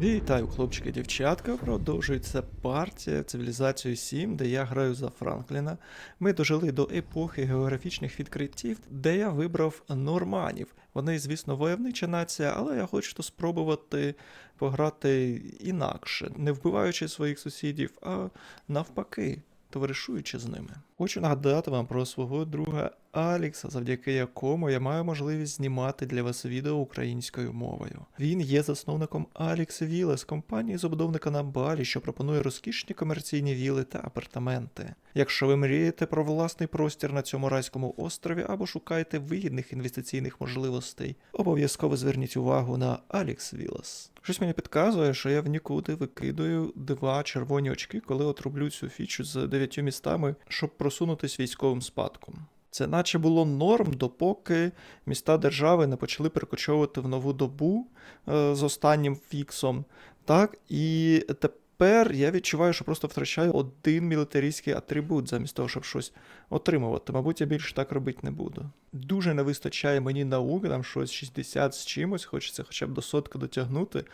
Вітаю, хлопчики дівчатка. Продовжується партія цивілізацію 7, де я граю за Франкліна. Ми дожили до епохи географічних відкриттів, де я вибрав норманів. Вони, звісно, войовнича нація, але я хочу спробувати пограти інакше, не вбиваючи своїх сусідів, а навпаки, товаришуючи з ними. Хочу нагадати вам про свого друга Алікса, завдяки якому я маю можливість знімати для вас відео українською мовою. Він є засновником Alex Villas, компанії забудовника на Балі, що пропонує розкішні комерційні віли та апартаменти. Якщо ви мрієте про власний простір на цьому райському острові або шукаєте вигідних інвестиційних можливостей, обов'язково зверніть увагу на Alex Villas. Щось мені підказує, що я в нікуди викидаю два червоні очки, коли отрублю цю фічу з дев'ятью містами, щоб просунутись військовим спадком. Це наче було норм, допоки міста держави не почали перекочовувати в нову добу е, з останнім фіксом. Так, і тепер я відчуваю, що просто втрачаю один мілітарійський атрибут замість того, щоб щось отримувати. Мабуть, я більше так робити не буду. Дуже не вистачає мені науки, там щось 60 з чимось, хочеться хоча б до сотки дотягнути.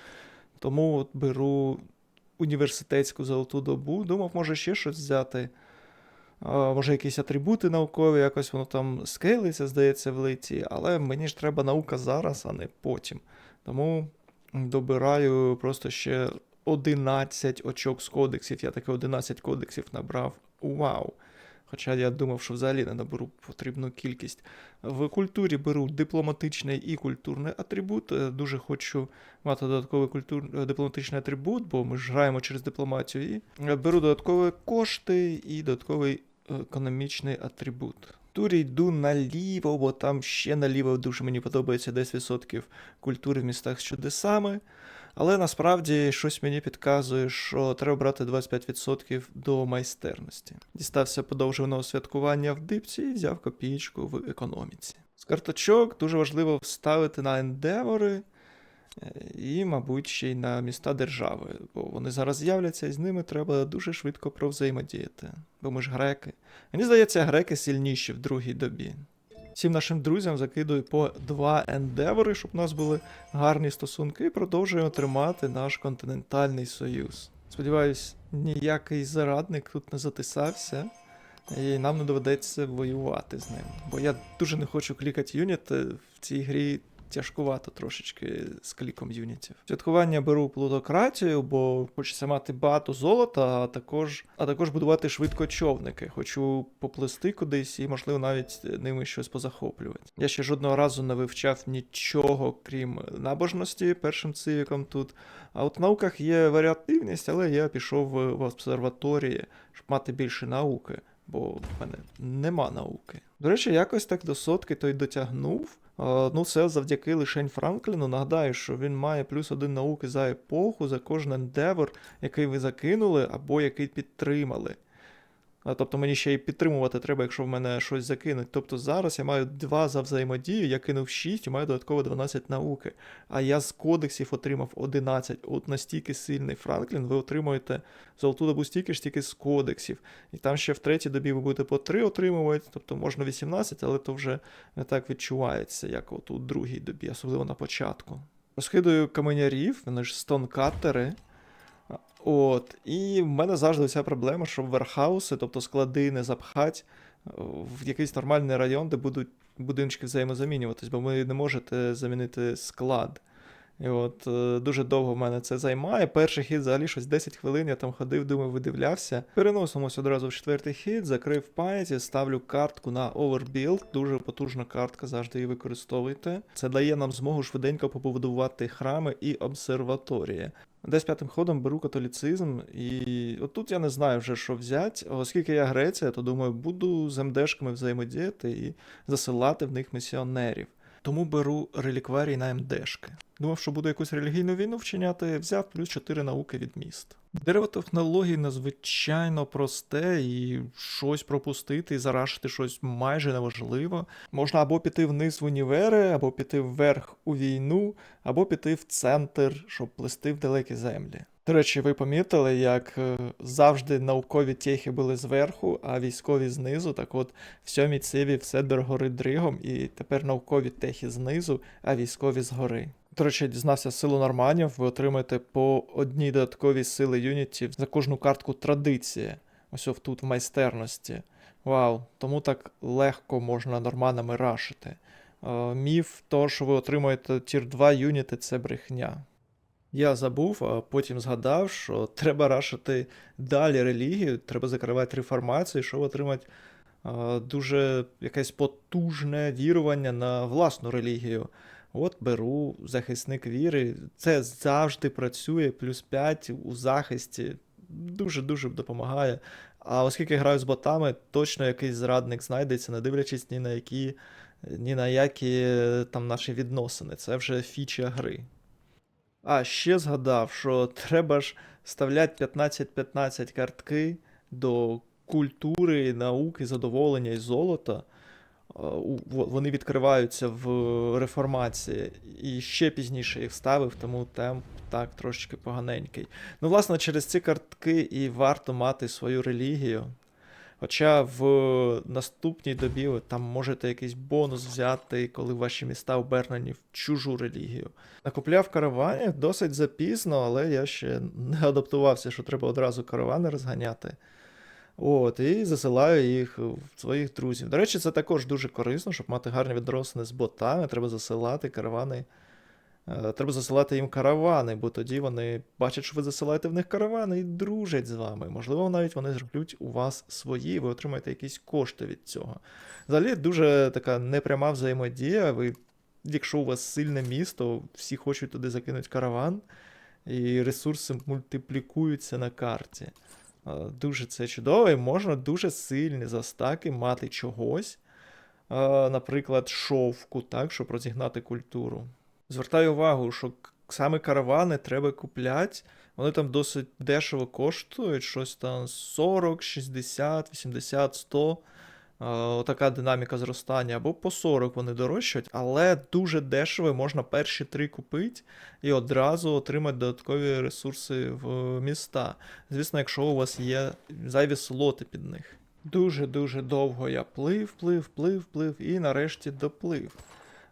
Тому от беру університетську золоту добу. Думав, може ще щось взяти. Може, якісь атрибути наукові, якось воно там скейлиться, здається, в лиці, але мені ж треба наука зараз, а не потім. Тому добираю просто ще 11 очок з кодексів. Я таки 11 кодексів набрав. Вау! Хоча я думав, що взагалі не наберу потрібну кількість. В культурі беру дипломатичний і культурний атрибут. Е, Дуже хочу мати додатковий культур... е, дипломатичний атрибут, бо ми ж граємо через дипломатію. І е, беру додаткові кошти і додатковий економічний атрибут. Турі йду наліво, бо там ще наліво дуже мені подобається 10% культури в містах з чудесами. Але насправді щось мені підказує, що треба брати 25% до майстерності. Дістався подовженого святкування в дипці і взяв копієчку в економіці. З карточок дуже важливо вставити на ендевори і, мабуть, ще й на міста держави, бо вони зараз з'являться, і з ними треба дуже швидко провзаємодіяти. Бо ми ж греки. Мені здається, греки сильніші в другій добі. Всім нашим друзям закидую по два ендевори, щоб у нас були гарні стосунки, і продовжуємо тримати наш континентальний союз. Сподіваюсь, ніякий зарадник тут не затисався, і нам не доведеться воювати з ним. Бо я дуже не хочу клікати юніт е, в цій грі. Тяжкувато трошечки з кліком юнітів. Святкування беру плутократію, бо хочеться мати багато золота, а також, а також будувати швидко човники. Хочу поплисти кудись і, можливо, навіть ними щось позахоплювати. Я ще жодного разу не вивчав нічого, крім набожності першим цивіком тут. А от в науках є варіативність, але я пішов в обсерваторії, щоб мати більше науки, бо в мене нема науки. До речі, якось так до сотки той дотягнув. Ну, це завдяки лишень Франкліну. Нагадаю, що він має плюс один науки за епоху, за кожен ендевор, який ви закинули або який підтримали. Тобто мені ще й підтримувати треба, якщо в мене щось закинуть. Тобто зараз я маю 2 за взаємодію, я кинув 6 і маю додатково 12 науки. А я з кодексів отримав 11. От настільки сильний Франклін, ви отримуєте золоту добу стільки ж тільки з кодексів. І там ще в третій добі ви будете по 3 отримувати, тобто можна 18, але то вже не так відчувається, як от у другій добі, особливо на початку. Розхидую каменярів, вони ж стонкатери. От, і в мене завжди ця проблема, що верхауси, тобто склади не запхать е, в якийсь нормальний район, де будуть будиночки взаємозамінюватись, бо ви не можете замінити склад. І от е, дуже довго в мене це займає. Перший хід взагалі щось 10 хвилин, я там ходив, думав, видивлявся. Переносимось одразу в четвертий хід, закрив пам'яті, ставлю картку на Overbuild. Дуже потужна картка, завжди її використовуйте. Це дає нам змогу швиденько побудувати храми і обсерваторії. Десь п'ятим ходом беру католіцизм, і отут я не знаю вже, що взяти. Оскільки я Греція, то думаю, буду з МДшками взаємодіяти і засилати в них місіонерів. Тому беру релікварій на МДшки. Думав, що буду якусь релігійну війну вчиняти, взяв плюс 4 науки від міст. Дерево технологій надзвичайно просте, і щось пропустити і зарашити щось майже неможливо. Можна або піти вниз в універи, або піти вверх у війну, або піти в центр, щоб плести в далекі землі. До речі, ви помітили, як е, завжди наукові техи були зверху, а військові знизу. Так от в сьомій циві все догори дригом, і тепер наукові техи знизу, а військові згори. До речі, дізнався силу норманів. Ви отримаєте по одній додатковій сили юнітів за кожну картку традиції. Ось тут в майстерності. Вау, тому так легко можна норманами рашити. Е, міф того, що ви отримуєте тір 2 юніти, це брехня. Я забув, а потім згадав, що треба рашити далі релігію, треба закривати реформацію, щоб отримати дуже якесь потужне вірування на власну релігію. От беру захисник віри. Це завжди працює, плюс 5 у захисті. Дуже-дуже допомагає. А оскільки граю з ботами, точно якийсь зрадник знайдеться, не дивлячись ні на які, ні на які е, там наші відносини. Це вже фіча гри. А ще згадав, що треба ж вставляти 15-15 картки до культури, науки, задоволення і золота. Вони відкриваються в реформації, і ще пізніше їх ставив, тому темп так трошечки поганенький. Ну, власне, через ці картки і варто мати свою релігію. Хоча в наступній добі ви там можете якийсь бонус взяти, коли ваші міста обернені в чужу релігію. Накупляв караванів досить запізно, але я ще не адаптувався, що треба одразу каравани розганяти. От, і засилаю їх в своїх друзів. До речі, це також дуже корисно, щоб мати гарні відносини з ботами. Треба засилати каравани. Е, Треба засилати їм каравани, бо тоді вони бачать, що ви засилаєте в них каравани і дружать з вами. Можливо, навіть вони зроблять у вас свої, ви отримаєте якісь кошти від цього. Взагалі, дуже така непряма взаємодія. Ви, якщо у вас сильне місто, всі хочуть туди закинути караван, і ресурси мультиплікуються на карті. Е, Дуже це чудово, і можна дуже сильні застаки мати чогось, е, наприклад, шовку, так, щоб розігнати культуру. Звертаю увагу, що саме каравани треба купляти. Вони там досить дешево коштують, щось там 40, 60, 80, 100. Е, Отака динаміка зростання. Або по 40 вони дорожчають, але дуже дешево можна перші три купити і одразу отримати додаткові ресурси в міста. Звісно, якщо у вас є зайві слоти під них. Дуже-дуже довго я плив, плив, плив, плив і нарешті доплив.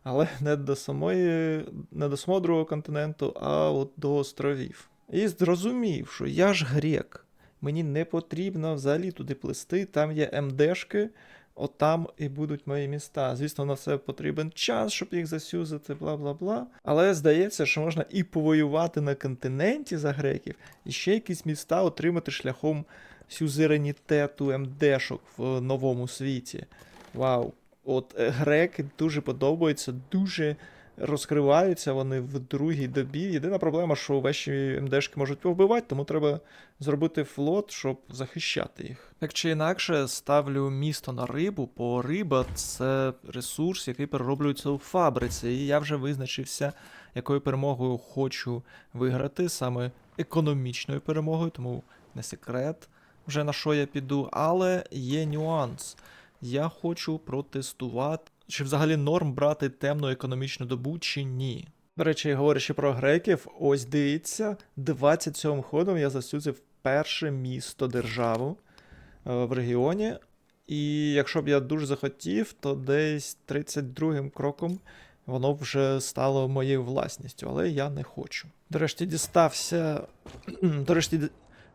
Але не до самої, не до самого другого континенту, а от до островів. І зрозумів, що я ж грек. Мені не потрібно взагалі туди плисти, там є МДшки, отам і будуть мої міста. Звісно, на це потрібен час, щоб їх засюзити, бла бла бла. Але здається, що можна і повоювати на континенті за греків, і ще якісь міста отримати шляхом сюзеренітету МДшок в новому світі. Вау! От е, греки дуже подобаються, дуже розкриваються вони в другій добі. Єдина проблема, що ваші МДшки можуть повбивати, тому треба зробити флот, щоб захищати їх. Так чи інакше, ставлю місто на рибу, бо риба це ресурс, який перероблюється у фабриці. І я вже визначився, якою перемогою хочу виграти, саме економічною перемогою, тому не секрет вже на що я піду, але є нюанс. Я хочу протестувати, чи взагалі норм брати темну економічну добу, чи ні. До речі, говорячи про греків, ось дивіться, 27 ходом я засюзив перше місто державу е, в регіоні. І якщо б я дуже захотів, то десь 32-м кроком воно вже стало моєю власністю, але я не хочу. Нарешті дістався. Нарешті, ді-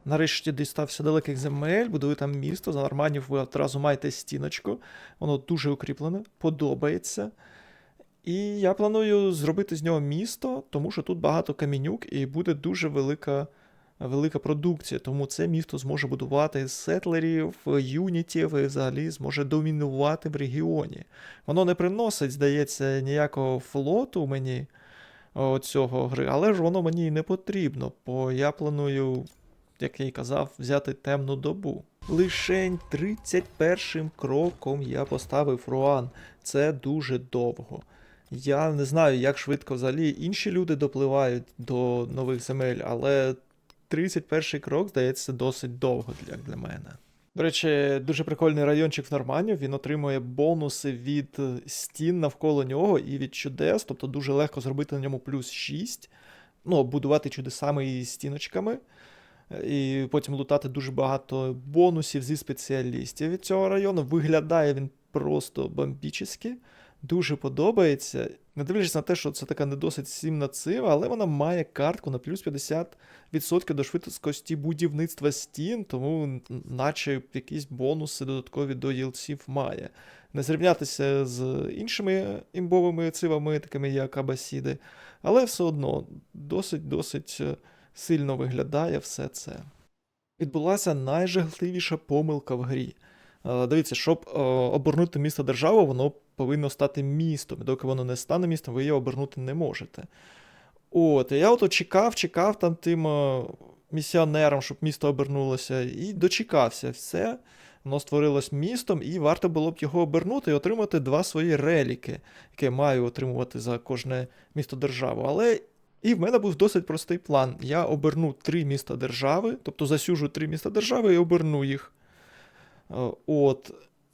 нарешті дістався далеких земель, будую там місто, за норманів ви одразу маєте стіночку. Воно дуже укріплене, подобається. І я планую зробити з нього місто, тому що тут багато камінюк і буде дуже велика, велика продукція. Тому це місто зможе будувати сетлерів, юнітів і взагалі зможе домінувати в регіоні. Воно не приносить, здається, ніякого флоту мені цього гри, але ж воно мені не потрібно, бо я планую, як я й казав, взяти темну добу. Лишень 31 кроком я поставив Руан. Це дуже довго. Я не знаю, як швидко взагалі інші люди допливають до нових земель, але 31 крок, здається, досить довго для, для мене. До речі, дуже прикольний райончик в Норманів. Він отримує бонуси від стін навколо нього і від чудес, тобто дуже легко зробити на ньому плюс 6. Ну, будувати чудесами і стіночками. І потім лутати дуже багато бонусів зі спеціалістів від цього району. Виглядає він просто бомбічески. Дуже подобається. Не дивлячись на те, що це така не досить сімна цива, але вона має картку на плюс 50% до швидкості будівництва стін, тому наче якісь бонуси додаткові до ЄЛЦів має. Не зрівнятися з іншими імбовими цивами, такими як Абасіди, але все одно досить-досить сильно виглядає все це. Відбулася найжахливіша помилка в грі. Е, Дивіться, щоб е, обернути місто державу, воно повинно стати містом. І доки воно не стане містом, ви його обернути не можете. От, я от чекав, чекав там тим е, місіонерам, щоб місто обернулося, і дочекався. Все, воно створилось містом, і варто було б його обернути і отримати два свої реліки, які маю отримувати за кожне місто державу. Але і в мене був досить простий план. Я оберну три міста держави, тобто засюжу три міста держави і оберну їх. Е, От.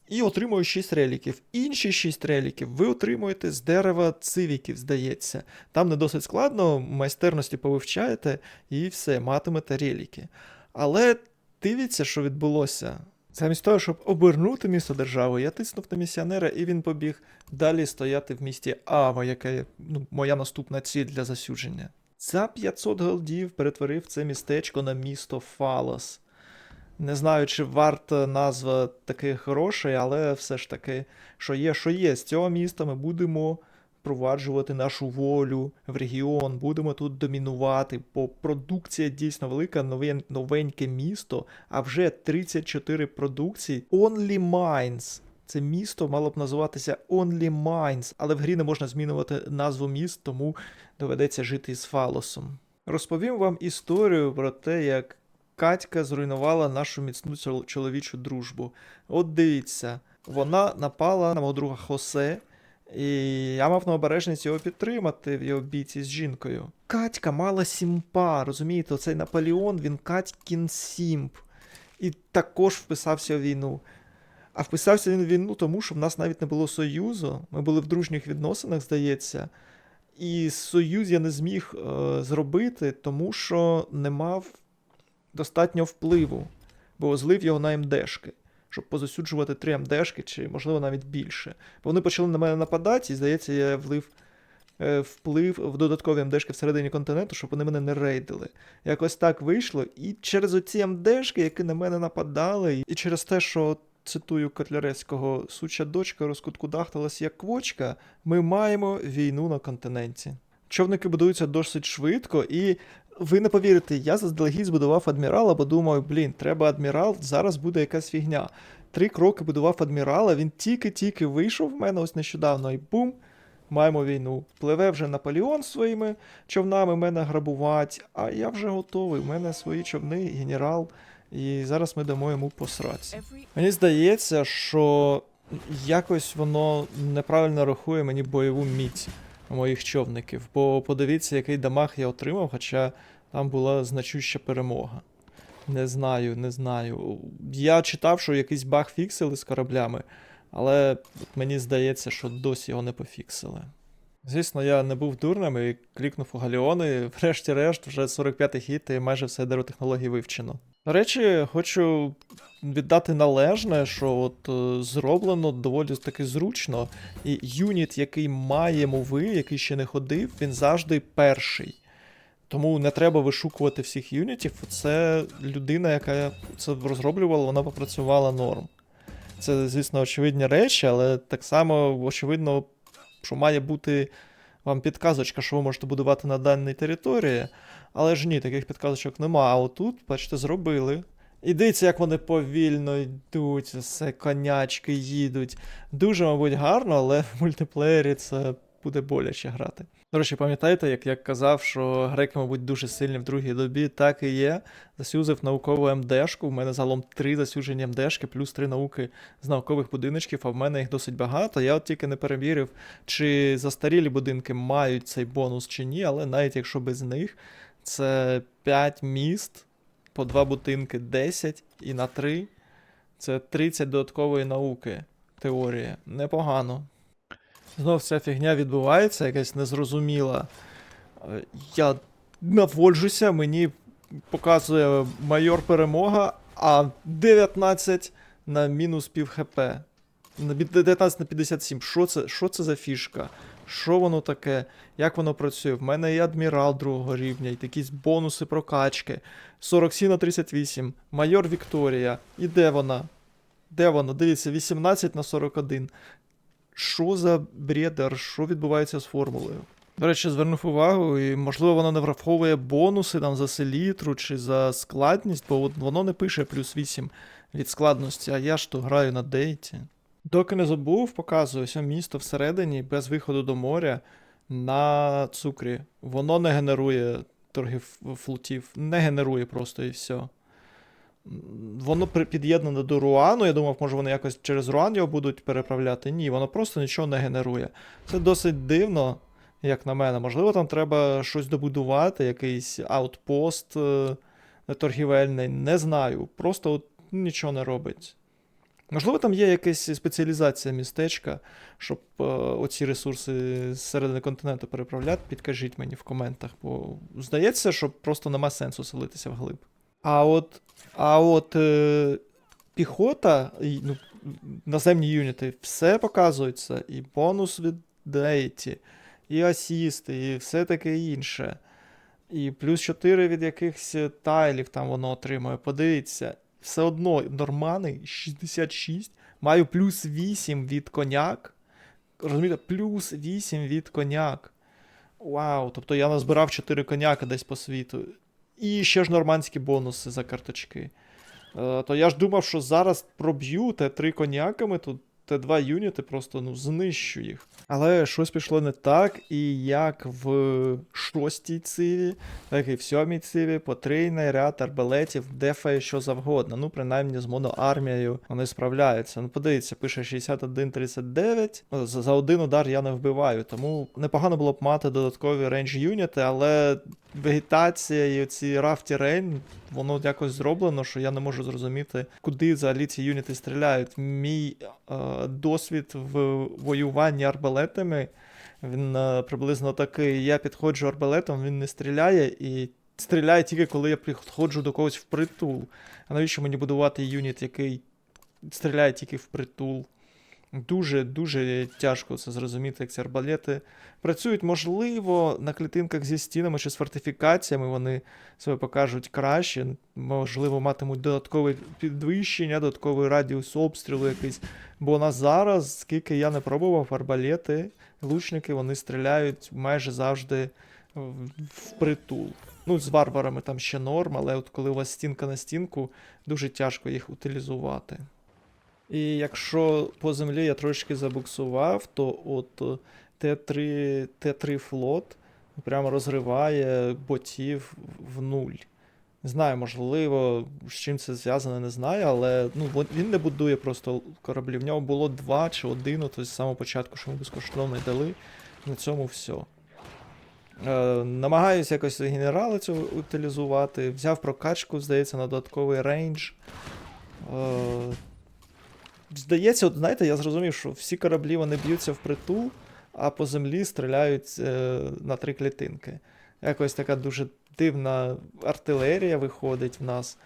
І отримую 6 реліків. Інші 6 реліків ви отримуєте з дерева цивіків, здається. Там не досить складно, майстерності повивчаєте і все, матимете реліки. Але дивіться, що відбулося. Замість того, щоб обернути місто держави, я тиснув на місіонера, і він побіг далі стояти в місті Ава, яке ну, моя наступна ціль для засюдження. За 500 голдів перетворив це містечко на місто Фалос. Не знаю, чи варта назва таких грошей, але все ж таки, що є, що є. З цього міста ми будемо впроваджувати нашу волю в регіон, будемо тут домінувати, бо продукція дійсно велика, нове, новеньке місто, а вже 34 продукції. Only Mines. Це місто мало б називатися Only Mines, але в грі не можна змінювати назву міст, тому доведеться жити з фалосом. Розповім вам історію про те, як Катька зруйнувала нашу міцну чоловічу дружбу. От дивіться, вона напала на мого друга Хосе, і я мав на обережність його підтримати в його бійці з жінкою. Катька мала сімпа, розумієте, оцей Наполеон, він Катькін сімп. І також вписався в війну. А вписався він в війну, тому що в нас навіть не було союзу. Ми були в дружніх відносинах, здається. І союз я не зміг е, зробити, тому що не мав достатньо впливу, бо злив його на МДшки, щоб позасюджувати три МДшки, чи, можливо, навіть більше. Бо вони почали на мене нападати, і, здається, я влив е, вплив в додаткові МДшки всередині континенту, щоб вони мене не рейдили. Якось так вийшло. І через оці МДшки, які на мене нападали, і через те, що. Цитую Котляревського, суча дочка розкуткудахталась як квочка, ми маємо війну на континенті. Човники будуються досить швидко, і ви не повірите, я заздалегідь збудував адмірала, бо думаю, блін, треба адмірал, зараз буде якась фігня. Три кроки будував адмірала, він тільки-тільки вийшов в мене ось нещодавно, і бум, маємо війну. Пливе вже Наполеон своїми човнами мене грабувати, а я вже готовий. У мене свої човни, генерал, і зараз ми дамо йому посраться. Мені здається, що якось воно неправильно рахує мені бойову міць моїх човників. Бо подивіться, який дамаг я отримав, хоча там була значуща перемога. Не знаю, не знаю. Я читав, що якийсь баг фіксили з кораблями, але мені здається, що досі його не пофіксили. Звісно, я не був дурним і клікнув у галіони. Врешті-решт, вже 45-й хід і майже все деротехнології вивчено. До речі, хочу віддати належне, що от е, зроблено доволі таки зручно. І юніт, який має мови, який ще не ходив, він завжди перший. Тому не треба вишукувати всіх юнітів. Це людина, яка це розроблювала, вона попрацювала норм. Це, звісно, очевидні речі, але так само очевидно, що має бути вам підказочка, що ви можете будувати на даній території. Але ж ні, таких підказочок нема. А отут, бачите, зробили. І дивіться, як вони повільно йдуть, все конячки їдуть. Дуже, мабуть, гарно, але в мультиплеєрі це буде боляче грати. До речі, пам'ятаєте, як я казав, що греки, мабуть, дуже сильні в другій добі, так і є. Засюзив наукову МДшку. У мене загалом три засюджені МДшки, плюс три науки з наукових будиночків, а в мене їх досить багато. Я от тільки не перевірив, чи застарілі будинки мають цей бонус чи ні, але навіть якщо без них, це 5 міст, по 2 будинки 10 і на 3 це 30 додаткової науки. Теорія. Непогано. Знов ця фігня відбувається, якась незрозуміла. Е, Я наводжуся, мені показує майор перемога, а 19 на мінус пів хп. 19 на 57. Що це, що це за фішка? Що воно таке, як воно працює. В мене є адмірал другого рівня, і якісь бонуси прокачки. 47 на 38, майор Вікторія. І де вона? Де вона? Дивіться, 18 на 41. Що за бредер? Що відбувається з формулою? До речі, звернув увагу, і можливо воно не враховує бонуси там за селітру чи за складність, бо воно не пише плюс 8 від складності, а я ж то граю на дейті. Доки не забув, показую ось місто всередині без виходу до моря на цукрі. Воно не генерує торгів флотів, не генерує просто і все. Воно під'єднане до Руану. Я думав, може вони якось через Руан його будуть переправляти. Ні, воно просто нічого не генерує. Це досить дивно, як на мене. Можливо, там треба щось добудувати, якийсь аутпост е, торгівельний. Не знаю. Просто от нічого не робить. Можливо, там є якась спеціалізація містечка, щоб е, оці ресурси з середини континенту переправляти. Підкажіть мені в коментах, бо здається, що просто нема сенсу селитися вглиб. А от, а от е, піхота, і, ну, наземні юніти, все показується, і бонус від дейті, і асісти, і все таке інше. І плюс 4 від якихось тайлів там воно отримує. Подивіться, все одно нормани 66. Маю плюс 8 від коняк. Розумієте, плюс 8 від коняк. Вау, тобто я назбирав 4 коняка десь по світу. І ще ж нормандські бонуси за карточки. Е, то я ж думав, що зараз проб'ю Т3 коняками, тут Т2 юніти просто ну, знищу їх. Але щось пішло не так, і як в шостій циві, так і в сьомій циві потрійний ряд арбалетів дефає що завгодно. Ну, принаймні з моноармією вони справляються. Ну, подивіться, пише 61-39. О, За, за один удар я не вбиваю, тому непогано було б мати додаткові рейндж юніти, але вегетація і ці рафті рейн, воно якось зроблено, що я не можу зрозуміти, куди взагалі ці юніти стріляють. Мій е, досвід в воюванні арбалетами. Він е, приблизно такий. Я підходжу арбалетом, він не стріляє і стріляє тільки коли я підходжу до когось впритул. А навіщо мені будувати юніт, який стріляє тільки впритул? Дуже дуже тяжко це зрозуміти, як ці арбалети працюють. Можливо, на клітинках зі стінами чи з фортифікаціями вони себе покажуть краще. Можливо, матимуть додаткове підвищення, додатковий радіус обстрілу якийсь. Бо на зараз, скільки я не пробував, арбалети, лучники, вони стріляють майже завжди впритул. Ну, з варварами там ще норм, але от коли у вас стінка на стінку, дуже тяжко їх утилізувати. І якщо по землі я трошки забуксував, то от е, Т3, Т3 флот прямо розриває ботів в нуль. Не знаю, можливо, з чим це зв'язане, не знаю, але ну, він не будує просто кораблі. В нього було два чи один, от з самого початку, що ми безкоштовно дали. На цьому все. Е, намагаюся якось генерали цього утилізувати. Взяв прокачку, здається, на додатковий рейндж. Е, здається, от знаєте, я зрозумів, що всі кораблі вони б'ються в притул, а по землі стріляють е, на три клітинки. Якось така дуже дивна артилерія виходить в нас.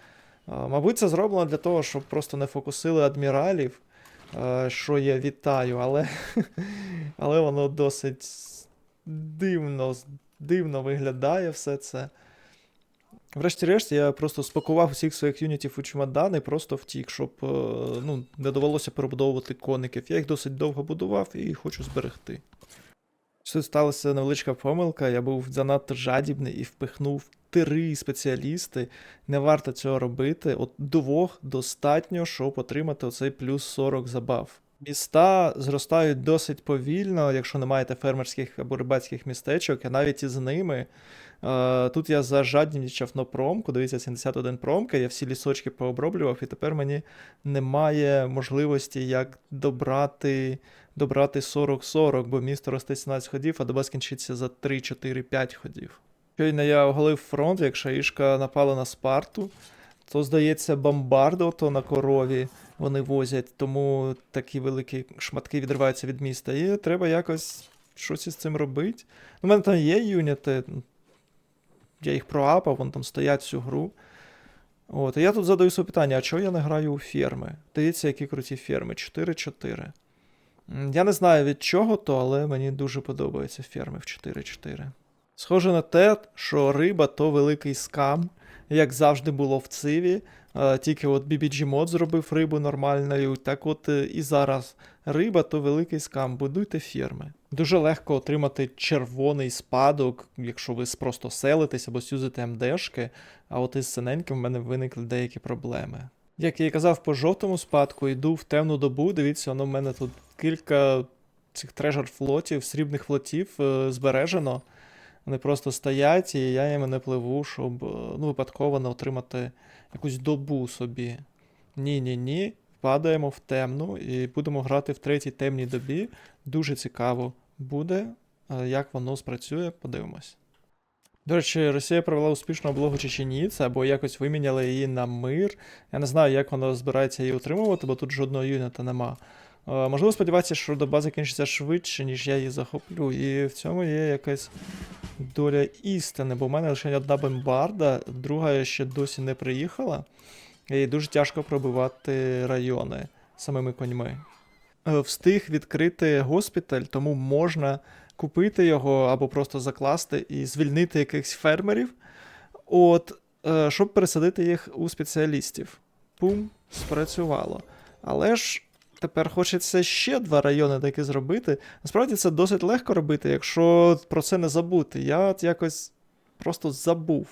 Е, мабуть, це зроблено для того, щоб просто не фокусили адміралів, е, що я вітаю, але, але воно досить дивно, дивно виглядає все це. Врешті-решт, я просто спакував усіх своїх юнітів у чемодан і просто втік, щоб е, ну, не довелося перебудовувати коників. Я їх досить довго будував і хочу зберегти. Тут сталася невеличка помилка, я був занадто жадібний і впихнув три спеціалісти. Не варто цього робити. От двох достатньо, щоб отримати оцей плюс 40 забав. Міста зростають досить повільно, якщо не маєте фермерських або рибацьких містечок, а навіть із ними. Е, тут я зажаднічав на промку, дивіться, 71 промка, я всі лісочки пооброблював, і тепер мені немає можливості як добрати, добрати 40-40, бо місто росте 17 ходів, а доба скінчиться за 3-4-5 ходів. Щойно я оголив фронт, як Шаїшка напала на Спарту, то, здається, бомбардо то на корові вони возять, тому такі великі шматки відриваються від міста. І треба якось щось із цим робити. У мене там є юніти, я їх проапав, вони там стоять всю гру. От, і я тут задаю собі питання, а чого я не граю у ферми? Дивіться, які круті ферми. 4-4. Я не знаю від чого то, але мені дуже подобаються ферми в 4-4. Схоже на те, що риба то великий скам, як завжди було в циві. Тільки от BBG мод зробив рибу нормальною. Так от е, і зараз риба то великий скам. Будуйте ферми. Дуже легко отримати червоний спадок, якщо ви просто селитесь або сюзите МДшки, а от із синеньким в мене виникли деякі проблеми. Як я і казав по жовтому спадку, йду в темну добу. Дивіться, воно в мене тут кілька цих трежер флотів, срібних флотів е, збережено. Вони просто стоять, і я їм не пливу, щоб е, ну, випадково не отримати якусь добу собі. Ні-ні-ні. Падаємо в темну і будемо грати в третій темній добі. Дуже цікаво буде, е, як воно спрацює, подивимось. До речі, Росія провела успішну облогу Чечені, або якось виміняли її на мир. Я не знаю, як воно збирається її утримувати, бо тут жодного юніта нема. Е, Можливо, сподіватися, що доба закінчиться швидше, ніж я її захоплю. І в цьому є якась доля істини, бо в мене лише одна бомбарда, друга ще досі не приїхала. І дуже тяжко пробивати райони самими коньми. Е, Встиг відкрити госпіталь, тому можна купити його або просто закласти і звільнити якихось фермерів, от, е, щоб пересадити їх у спеціалістів. Пум, спрацювало. Але ж тепер хочеться ще два райони таки зробити. Насправді це досить легко робити, якщо про це не забути. Я от якось просто забув.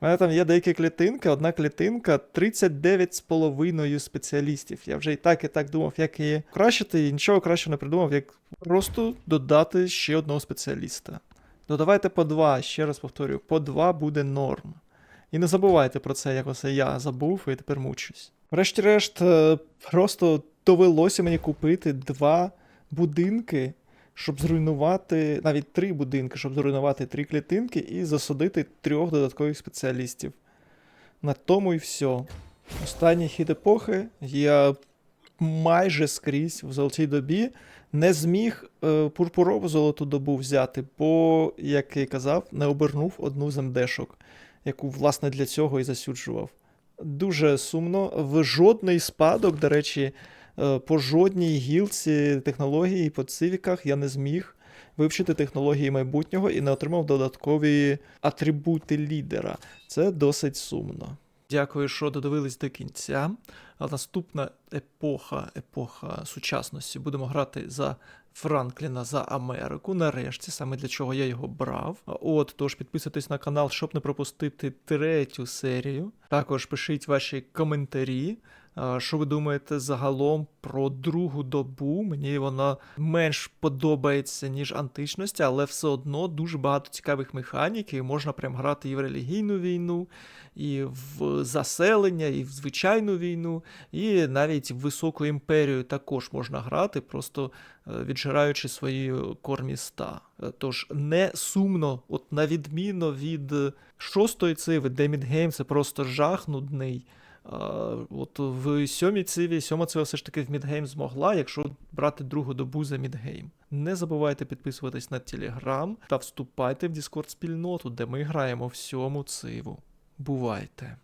У мене там є деякі клітинки, одна клітинка 39,5 спеціалістів. Я вже і так, і так думав, як її кращити, і нічого краще не придумав, як просто додати ще одного спеціаліста. Додавайте по два, ще раз повторюю, по два буде норм. І не забувайте про це, як оце я забув і тепер мучусь. Врешті-решт, е, просто довелося мені купити два будинки, щоб зруйнувати, навіть три будинки, щоб зруйнувати три клітинки і засадити трьох додаткових спеціалістів. На тому і все. Останній хід епохи я майже скрізь в золотій добі не зміг е, пурпурову золоту добу взяти, бо, як я казав, не обернув одну з МДшок, яку, власне, для цього і засюджував. Дуже сумно. В жодний спадок, до речі, по жодній гілці технології по цивіках я не зміг вивчити технології майбутнього і не отримав додаткові атрибути лідера. Це досить сумно. Дякую, що додивились до кінця. А наступна епоха, епоха сучасності, будемо грати за Франкліна за Америку. Нарешті, саме для чого я його брав. От, тож підписуйтесь на канал, щоб не пропустити третю серію. Також пишіть ваші коментарі. Що ви думаєте загалом про другу добу? Мені вона менш подобається, ніж античності, але все одно дуже багато цікавих механік, і можна прям грати і в релігійну війну, і в заселення, і в звичайну війну, і навіть в високу імперію також можна грати, просто е, віджираючи свої корміста. Е, Тож не сумно, от на відміну від шостої циви, де Мідгейм це просто жах нудний. От в сьомій циві, сьома цива все ж таки в Мідгейм змогла, якщо брати другу добу за Мідгейм. Не забувайте підписуватись на Телеграм та вступайте в Discord спільноту, де ми граємо в сьому циву. Бувайте!